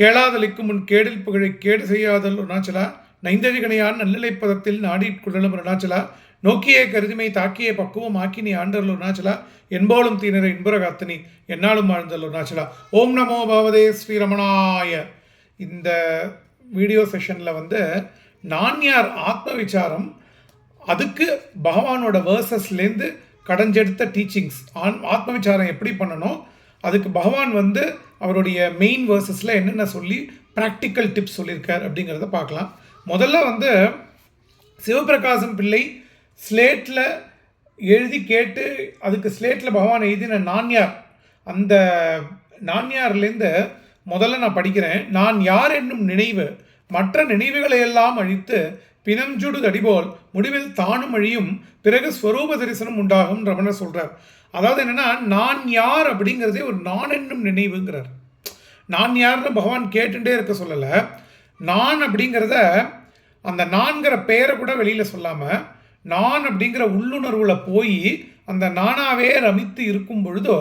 கேளாதலிக்கும் முன் கேடில் புகழை கேடு செய்யாதல் அருணாச்சலா? நைந்தழிகணையான் நல்நிலைப் பதத்தில் நாடிற்குழலும் அருணாச்சலா? நோக்கிய கருதுமை தாக்கிய பக்குவம் ஆக்கி நீ ஆண்டருள் அருணாச்சலா? என்போலும் தீனரை இன்புற காத்தனி என்னாலும் வாழ்ந்தல் அருணாச்சலா? ஓம் நமோ பவதே ஸ்ரீரமணாய இந்த வீடியோ செஷனில் வந்து நான்யார் ஆத்ம விசாரம் அதுக்கு பகவானோட வேர்சஸ்லேருந்து கடைஞ்செடுத்த டீச்சிங்ஸ் ஆன் ஆத்ம விசாரம் எப்படி பண்ணணும்? அதுக்கு பகவான் வந்து அவருடைய மெயின் வேர்சஸில் என்னென்ன சொல்லி ப்ராக்டிக்கல் டிப்ஸ் சொல்லியிருக்கார் அப்படிங்கிறத பார்க்கலாம். முதல்ல வந்து சிவபிரகாசம் பிள்ளை ஸ்லேட்டில் எழுதி கேட்டு அதுக்கு ஸ்லேட்டில் பகவான் எழுதின நான்யார். அந்த நான்யார்லேருந்து முதல்ல நான் படிக்கிறேன். நான் யார் என்னும் நினைவு மற்ற நினைவுகளை எல்லாம் அழித்து பிணஞ்சுடு தடிபோல் முடிவில் தானும் அழியும் பிறகு ஸ்வரூப தரிசனம் உண்டாகும் ரமணர் சொல்கிறார் அதாவது என்னென்னா நான் யார் அப்படிங்கிறதே ஒரு நான் என்னும் நினைவுங்கிறார். நான் யாருன்னு பகவான் கேட்டுட்டே இருக்க சொல்லலை. நான் அப்படிங்கிறத அந்த நான்கிற பெயரை கூட வெளியில் சொல்லாமல் நான் அப்படிங்கிற உள்ளுணர்வில் போய் அந்த நானாவே ரமித்து இருக்கும் பொழுதோ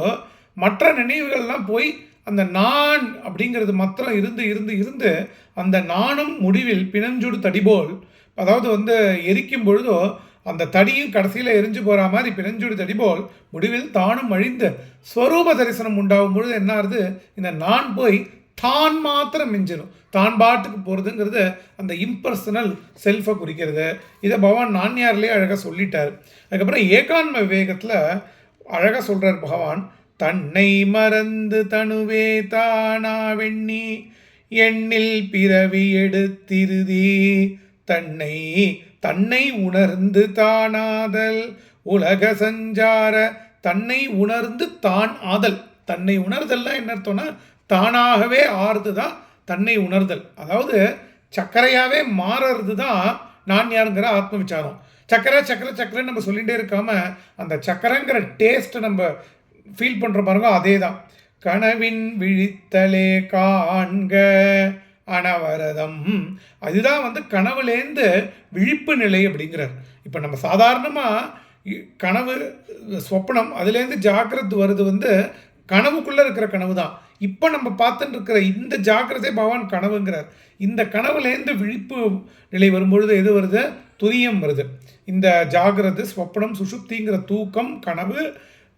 மற்ற நினைவுகள்லாம் போய் அந்த நான் அப்படிங்கிறது மாத்திரம் இருந்து இருந்து இருந்து அந்த நானும் முடிவில் பிணஞ்சுடு தடிபோல் அதாவது வந்து எரிக்கும் பொழுதோ அந்த தடியும் கடைசியில் எரிஞ்சு போகிற மாதிரி பிணஞ்சுடு தடிபோல் முடிவில் தானும் அழிந்து ஸ்வரூப தரிசனம் உண்டாகும் பொழுது என்ன ஆகுது இந்த நான் போய் தான் மாத்திரம் மிஞ்சிடும் தான் பாட்டுக்கு போகிறதுங்கிறது அந்த இம்பர்சனல் செல்ஃபை குறிக்கிறது. இதை பகவான் நான்யார்லேயே அழகாக சொல்லிட்டார். அதுக்கப்புறம் ஏகான்ம விவேகத்தில் அழகாக சொல்கிறார் பகவான் தன்னை மறந்து தனுவே தானா வெண்ணி எண்ணில் பிறவி எடுத்திருதி தன்னை தன்னை உணர்ந்து தானாதல். உலக சஞ்சார தன்னை உணர்ந்து தான் ஆதல். தன்னை உணர்தல்லாம் என்ன அர்த்தம்னா தானாகவே ஆறுது தான் தன்னை உணர்தல். அதாவது சக்கரையாகவே மாறுறது தான் நான் யாருங்கிற ஆத்ம விசாரம் சக்கரை சக்கரை சக்கரை நம்ம சொல்லிகிட்டே இருக்காம அந்த சக்கரைங்கிற டேஸ்ட்டை நம்ம ஃபீல் பண்ணுற பாருங்க அதே தான் கனவின் விழித்தலே காண்க. அனவரதம். அதுதான் வந்து கனவுலேருந்து விழிப்பு நிலை அப்படிங்கிறார். இப்போ நம்ம சாதாரணமாக கனவு சொப்பனம் அதுலேருந்து ஜாக்கிரத் வருது வந்து கனவுக்குள்ளே இருக்கிற கனவு தான் இப்போ நம்ம பார்த்துட்டு இருக்கிற இந்த ஜாக்கிரதை பகவான் கனவுங்கிறார். இந்த கனவுலேருந்து விழிப்பு நிலை வரும்பொழுது எது வருது? துரியம் வருது. இந்த ஜாகிரது ஸ்வப்னம் சுஷுப்திங்கிற தூக்கம் கனவு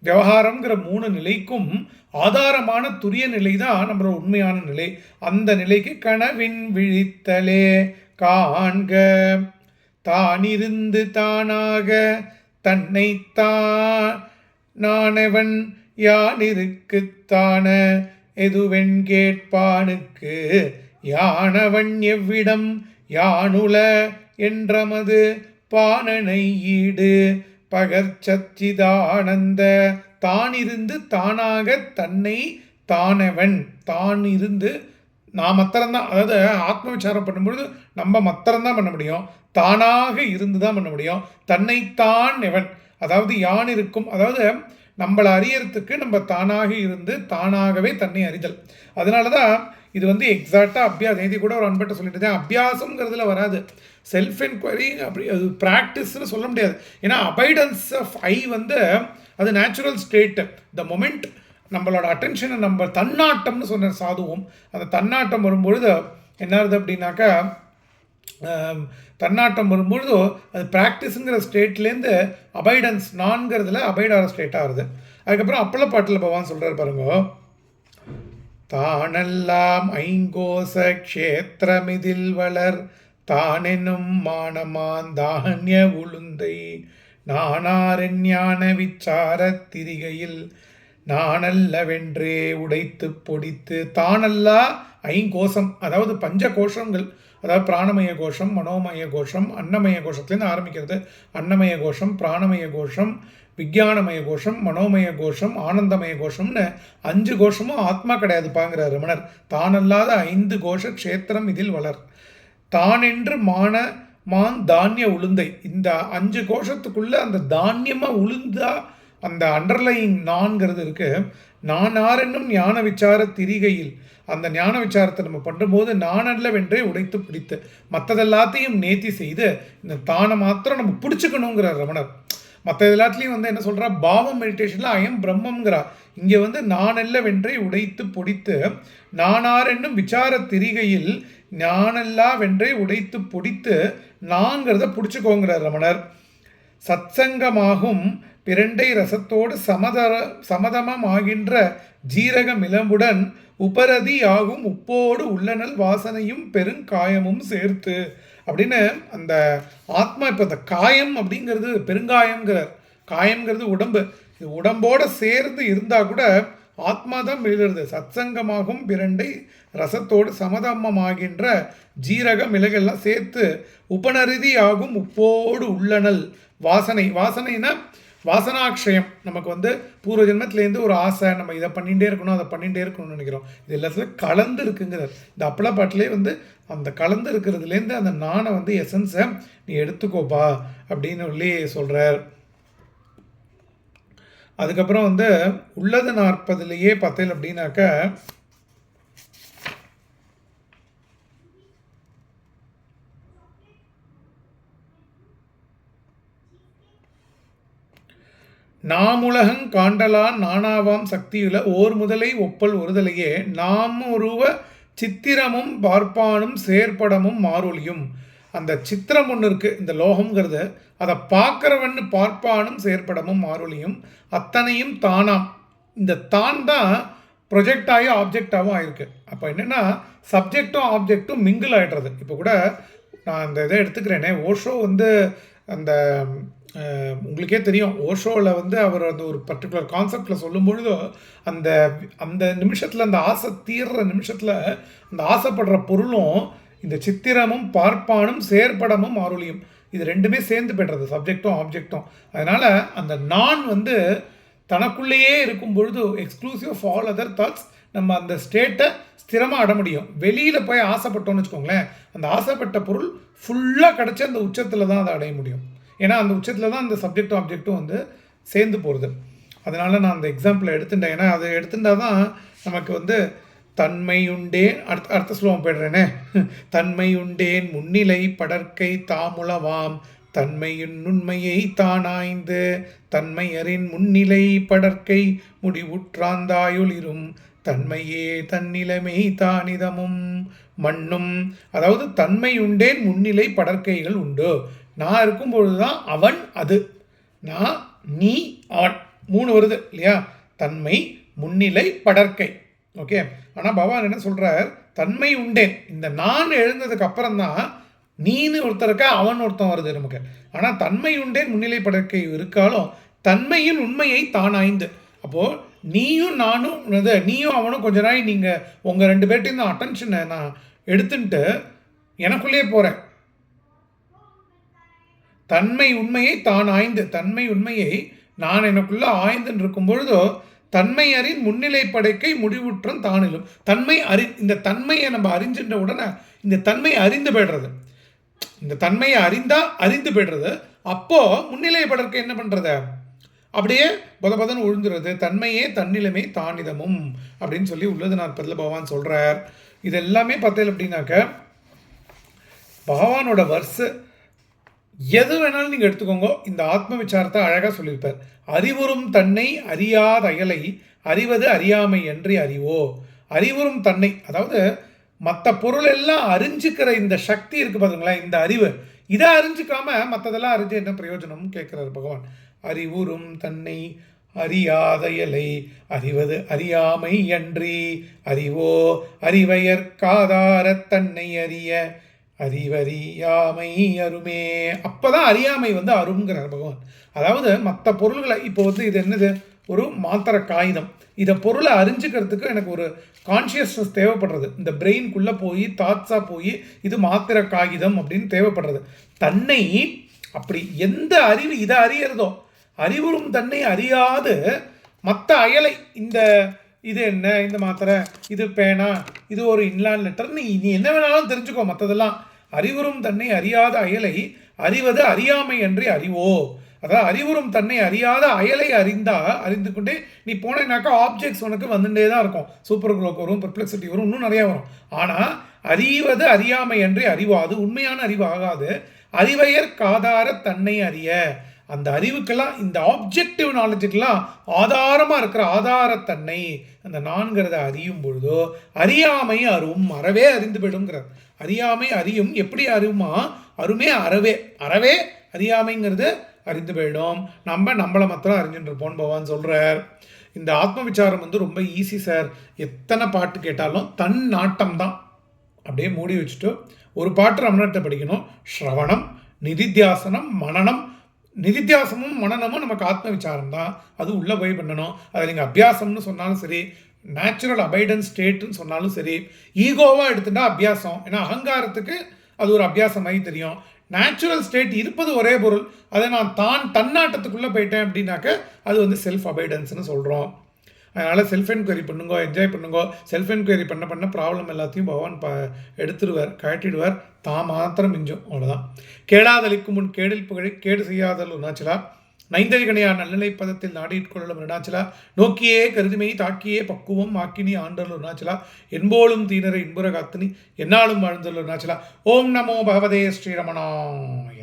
விவகாரம்ங்கிற மூணு நிலைக்கும் ஆதாரமான துரிய நிலை தான் நம்மளோட உண்மையான நிலை. அந்த நிலைக்கு கனவின் விழித்தலே காண்க. தானிருந்து தானாக தன்னைத்தான் நானவன் யானிருக்குத்தான எதுவென் கேட்பானுக்கு? யானவன் எவ்விடம்? யானுல என்றமது பானனை ஈடு. பகர்ச்சச்சிதானந்த. தானிருந்து தானாக தன்னை தானவன். தான் இருந்து நான் மத்திரம்தான் அதாவது ஆத்ம விசாரம் பண்ணும்பொழுது நம்ம மத்திரம்தான் பண்ண முடியும். தானாக இருந்து தான் பண்ண முடியும். தன்னைத்தான் எவன். அதாவது யான் இருக்கும் அதாவது நம்மளை அறியறதுக்கு நம்ம தானாக இருந்து தானாகவே தன்னை அறிதல். அதனால தான் இது வந்து எக்ஸாக்டாக அபியாசம். நேதி கூட ஒரு அன்பட்ட சொல்லிட்டு தான் அபியாசங்கிறதுல வராது. செல்ஃப் என்கொயரி அப்படி அது ப்ராக்டிஸ்னு சொல்ல முடியாது. ஏன்னா அபைடன்ஸ் ஆஃப் ஐ வந்து அது நேச்சுரல் ஸ்டேட்டு த மொமெண்ட் நம்மளோட அட்டென்ஷனை நம்ம தன்னாட்டம்னு சொன்ன சாதுவும் அந்த தன்னாட்டம் வரும்பொழுது என்ன ஆகுது அப்படின்னாக்கா தன்னாட்டம் வரும்பொழுதோ அது ப்ராக்டிஸுங்கிற ஸ்டேட்லேருந்து அபைடன்ஸ் நான்கிறதுல அபைடார ஸ்டேட் ஆகுது அதுக்கப்புறம் அப்பள பாட்டில் பகவான் சொல்கிறார் பாருங்க. தானெல்லாம் ஐங்கோச க்ஷேத்திரமிதில் வளர் தானெனும் மானமான் தானிய உளுந்தை நானாரண்யான விச்சாரத் விச்சார திரிகையில் நானல்லவென்றே உடைத்து பொடித்து தானல்லா ஐங்கோஷம் அதாவது பஞ்ச கோஷங்கள் அதாவது பிராணமய கோஷம் மனோமய கோஷம் அன்னமய கோஷத்துலேருந்து ஆரம்பிக்கிறது. அன்னமய கோஷம் பிராணமய கோஷம் விஜயானமய கோஷம் மனோமய கோஷம் ஆனந்தமய கோஷம்னு அஞ்சு கோஷமும் ஆத்மா கிடையாது பாங்கிறார் ரமணர் தானல்லாத ஐந்து கோஷ க்ஷேத்திரம் இதில் வளர். தானென்று மான மான் தானிய உளுந்தை. இந்த அஞ்சு கோஷத்துக்குள்ளே அந்த தானியமாக உளுந்தா அந்த அண்டர்லைங் நான்கிறது இருக்கு. நான் ஆரென்னும் ஞான விசார திரிகையில். அந்த ஞான விசாரத்தை நம்ம பண்ணும்போது நான் அல்லவென்றே உடைத்து பிடித்து மற்றதெல்லாத்தையும் நேத்தி செய்து இந்த தானை மாத்திரம் நம்ம பிடிச்சிக்கணுங்கிற ரமணர். மற்ற எல்லாத்துலேயும் வந்து என்ன சொல்கிறா பாவம் மெடிடேஷனில் ஐயம் பிரம்மங்கிறா இங்கே வந்து நான் அல்லவென்றே உடைத்து பொடித்து நானார் என்னும் விசார திரிகையில் ஞானல்லா வென்றை உடைத்து பொடித்து நான்கிறத பிடிச்சிக்கோங்கிறார் ரமணர். சத்சங்கமாகும் பிரண்டை ரசத்தோடு சமதர சமதமமாகின்ற ஜீரக மிளம்புடன் உபரதி ஆகும் உப்போடு உள்ளனல் வாசனையும் பெருங்காயமும் சேர்த்து அப்படின்னு அந்த ஆத்மா இப்போ இந்த காயம் அப்படிங்கிறது பெருங்காயம்ங்கிறார். காயம்ங்கிறது உடம்பு. இது உடம்போட சேர்ந்து இருந்தால் கூட ஆத்மா தான் எழுதுறது சத்சங்கமாகும் பிரண்டை ரசத்தோடு சமதமமாகின்ற ஜீரக மிளகெல்லாம் சேர்த்து உபநரிதி ஆகும் உப்போடு உள்ளனல் வாசனை. வாசனைனா வாசனாக்ஷயம் நமக்கு வந்து பூர்வ ஜென்மத்திலேருந்து ஒரு ஆசை. நம்ம இதை பண்ணிகிட்டே இருக்கணும் அதை பண்ணிகிட்டே இருக்கணும்னு நினைக்கிறோம். இது எல்லாத்துலையும் கலந்து இருக்குங்கிறார். இந்த அப்பள பாட்டிலே வந்து அந்த கலந்து இருக்கிறதுலேருந்து அந்த நானை வந்து எசன்ஸை நீ எடுத்துக்கோப்பா அப்படின்னு சொல்லி சொல்கிறார் அதுக்கப்புறம் வந்து உள்ளது நாற்பதுலேயே பார்த்தேன் அப்படின்னாக்க நாமுலகங் காண்டலான் நானாவாம் சக்தியுல ஓர் முதலை ஒப்பல் ஒருதலையே நாமுருவ சித்திரமும் பார்ப்பானும் செயற்படமும் மாறொலியும் அந்த சித்திரம் ஒன்று இருக்குது இந்த லோகங்கிறது அதை பார்க்குறவன்னு பார்ப்பானும் செயற்படமும் மாறுலியும் அத்தனையும் தானாம். இந்த தான் தான் ப்ரொஜெக்ட் ஆகி ஆப்ஜெக்டாகவும் ஆயிருக்கு. அப்போ என்னென்னா சப்ஜெக்டும் ஆப்ஜெக்டும் மிங்கிள் ஆகிடுறது இப்போ கூட நான் அந்த இதை எடுத்துக்கிறேனே ஓஷோ வந்து அந்த உங்களுக்கே தெரியும் ஓஷோவில் வந்து அவர் அந்த ஒரு பர்டிகுலர் கான்செப்டில் சொல்லும் பொழுதோ அந்த அந்த நிமிஷத்தில் அந்த ஆசை தீர்ற நிமிஷத்தில் அந்த ஆசைப்படுற பொருளும் இந்த சித்திரமும் பார்ப்பானும் செயற்படமும் ஆருளியும் இது ரெண்டுமே சேர்ந்து பெற்றது சப்ஜெக்டும் ஆப்ஜெக்டும் அதனால் அந்த நான் வந்து தனக்குள்ளேயே இருக்கும் பொழுது exclusive of all other thoughts நம்ம அந்த ஸ்டேட்டை ஸ்திரமாக அட முடியும். வெளியில் போய் ஆசைப்பட்டோம்னு வச்சுக்கோங்களேன் அந்த ஆசைப்பட்ட பொருள் ஃபுல்லாக கிடச்சி அந்த உச்சத்தில் தான் அதை அடைய முடியும். ஏன்னா அந்த உச்சத்தில் தான் அந்த சப்ஜெக்டும் ஆப்ஜெக்ட்டும் வந்து சேர்ந்து போகிறது அதனால் நான் அந்த எக்ஸாம்பிளை எடுத்துட்டேன். ஏன்னா அதை எடுத்துட்டா தான் நமக்கு வந்து தன்மையுண்டேன். அர்த்த அர்த்த ஸ்லோகம் போயிடுறேனே. தன்மையுண்டேன் முன்னிலை படற்கை தாமுளவாம். தன்மையின் நுண்மையை தானாய்ந்து தன்மையரின் முன்னிலை படற்கை முடிவுற்றாந்தாயுளிரும் தன்மையே தன்னிலைமை தானிதமும் மண்ணும். அதாவது தன்மையுண்டேன் முன்னிலை படற்கைகள் உண்டு. நான் இருக்கும் பொழுதுதான் அவன் அது. நான் நீ அவன். மூணு வருது இல்லையா? தன்மை முன்னிலை படற்கை. ஓகே ஆனால் பகவான் என்ன சொல்கிறார் தன்மை உண்டேன். இந்த நான் எழுந்ததுக்கு அப்புறம் தான் நீனு ஒருத்தருக்கா அவன் ஒருத்தன் வருது நமக்கு. ஆனால் தன்மை உண்டேன் முன்னிலை படற்கை இருக்காலும் தன்மையின் உண்மையை தான் ஆய்ந்து. அப்போது நீயும் நானும் நீயும் அவனும் கொஞ்ச நாள் நீங்கள் உங்கள் ரெண்டு பேர்ட்டையும் தான் அட்டென்ஷனை நான் எடுத்துன்ட்டு எனக்குள்ளேயே போகிறேன் தன்மை உண்மையை தான் ஆய்ந்து. தன்மை உண்மையை நான் எனக்குள்ளே ஆய்ந்துன்னு இருக்கும் பொழுதோ தன்மை அறின் முன்னிலை படைக்கை முடிவுற்றம் தானிலும். தன்மை அறி இந்த தன்மையை நம்ம அறிஞ்சின்ற உடனே இந்த தன்மை அறிந்து போய்டுறது. இந்த தன்மையை அறிந்தால் அறிந்து போய்டுறது. அப்போ முன்னிலை படற்கை என்ன பண்ணுறது அப்படியே பத பதன் உழுந்துறது தன்மையே தன்னிலைமை தானிதமும் அப்படின்னு சொல்லி உள்ளது நாற்பதில் பகவான் சொல்கிறார் இது எல்லாமே பார்த்தேன் அப்படின்னாக்க பகவானோட வர்ஸு எது வேணாலும் நீங்கள் எடுத்துக்கோங்க. இந்த ஆத்ம விசாரத்தை அழகாக சொல்லியிருப்பார். அறிவுறும் தன்னை அறியாத அயலை அறிவது அறியாமை என்று அறிவோ. அறிவுறும் தன்னை அதாவது மற்ற பொருள் எல்லாம் அறிஞ்சிக்கிற இந்த சக்தி இருக்குது பாருங்களேன் இந்த அறிவு. இதை அறிஞ்சிக்காம மற்றதெல்லாம் அறிஞ்சு என்ன பிரயோஜனம்? கேட்குறாரு பகவான். அறிவுறும் தன்னை அறியாத இலை அறிவது அறியாமை அன்றி அறிவோ. அறிவையற்காதார தன்னை அறிய அறிவறியாமை அருமே. அப்போ தான் அறியாமை வந்து அருங்கிறார் பகவான். அதாவது மற்ற பொருள்களை இப்போ வந்து இது என்னது? ஒரு மாத்திர காகிதம். இதை பொருளை அறிஞ்சுக்கிறதுக்கு எனக்கு ஒரு கான்ஷியஸ்னஸ் தேவைப்படுறது. இந்த பிரெயின்குள்ளே போய் தாட்ஸாக போய் இது மாத்திர காகிதம் அப்படின்னு தேவைப்படுறது. தன்னை அப்படி எந்த அறிவு இதை அறியறதோ அறிவுறும் தன்னை அறியாது. மற்ற அயலை இந்த இது என்ன? இந்த மாத்திரை இது பேனா இது ஒரு இன்லான் லெட்டர் நீ நீ என்ன வேணாலும் தெரிஞ்சுக்கோ மற்றதெல்லாம் அறிவுறும் தன்னை அறியாத அயலை அறிவது அறியாமை என்று அறிவோ. அதாவது அறிவுறும் தன்னை அறியாத அயலை அறிந்தா அறிந்து கொண்டே நீ போனேனாக்கா ஆப்ஜெக்ட்ஸ் உனக்கு வந்துட்டே தான் இருக்கும். சூப்பர் குளோக் வரும் பெர்ப்ளெக்சிட்டி வரும் இன்னும் நிறையா வரும். ஆனால் அறிவது அறியாமை என்று அறிவாது அது உண்மையான அறிவு ஆகாது. அறிவையர் காதார தன்னை அறிய. அந்த அறிவுக்கெல்லாம் இந்த ஆப்ஜெக்டிவ் நாலேஜுக்கெல்லாம் ஆதாரமாக இருக்கிற ஆதாரத்தன்னை அந்த நான்கிறத அறியும் பொழுதோ அறியாமை அரும் அறவே அறிந்து போயிடுங்கிறார் அறியாமை அறியும் எப்படி அறிவுமா அருமே அறவே. அறவே அறியாமைங்கிறது அறிந்து போயிடும். நம்ம நம்மளை மாத்திரம் அறிஞ்சுட்டு இருப்போம் பகவான் சொல்கிறார் இந்த ஆத்ம விசாரம் வந்து ரொம்ப ஈஸி சார் எத்தனை பாட்டு கேட்டாலும் தன் நாட்டம் தான் அப்படியே மூடி வச்சுட்டு ஒரு பாட்டு ரமணத்தை படிக்கணும். ஸ்ரவணம் நிதித்தியாசனம் மனனம் நிதித்தியாசமும் மனனமும் நமக்கு ஆத்ம விசாரம் தான். அது உள்ளே போய் பண்ணணும். அதை நீங்கள் அபியாசம்னு சொன்னாலும் சரி நேச்சுரல் அபைடன்ஸ் ஸ்டேட்டுன்னு சொன்னாலும் சரி ஈகோவாக எடுத்துட்டா அபியாசம். ஏன்னா அகங்காரத்துக்கு அது ஒரு அபியாசமாகி தெரியும். நேச்சுரல் ஸ்டேட் இருப்பது ஒரே பொருள். அதை நான் தான் தன்னாட்டத்துக்குள்ளே போயிட்டேன் அப்படின்னாக்க அது வந்து செல்ஃப் அபைடன்ஸ்னு சொல்கிறோம் அதனால் செல்ஃப் என்கொயரி பண்ணுங்க என்ஜாய் பண்ணுங்க. செல்ஃப் என்கொயரி பண்ண பண்ண ப்ராப்ளம் எல்லாத்தையும் பகவான் ப எடுத்துடுவார் கழட்டிடுவார். தான் மாத்திரம் மிஞ்சும். அவ்வளோதான் கேடாதளிக்கும் முன் கேடில் புகழை கேடு செய்யாதல் உணாச்சலா நைந்தரிகனையா நல்லநிலை பதத்தில் நாடிட்கொள்ளலும் அருணாச்சலா நோக்கியே கருதுமை தாக்கியே பக்குவம் ஆக்கினி ஆண்டல் அருணாச்சலா என்போலும் தீனரை இன்புற காத்தினி என்னாலும் வாழ்ந்தல் அருணாச்சலா ஓம் நமோ பகவதே ஸ்ரீரமணாய்.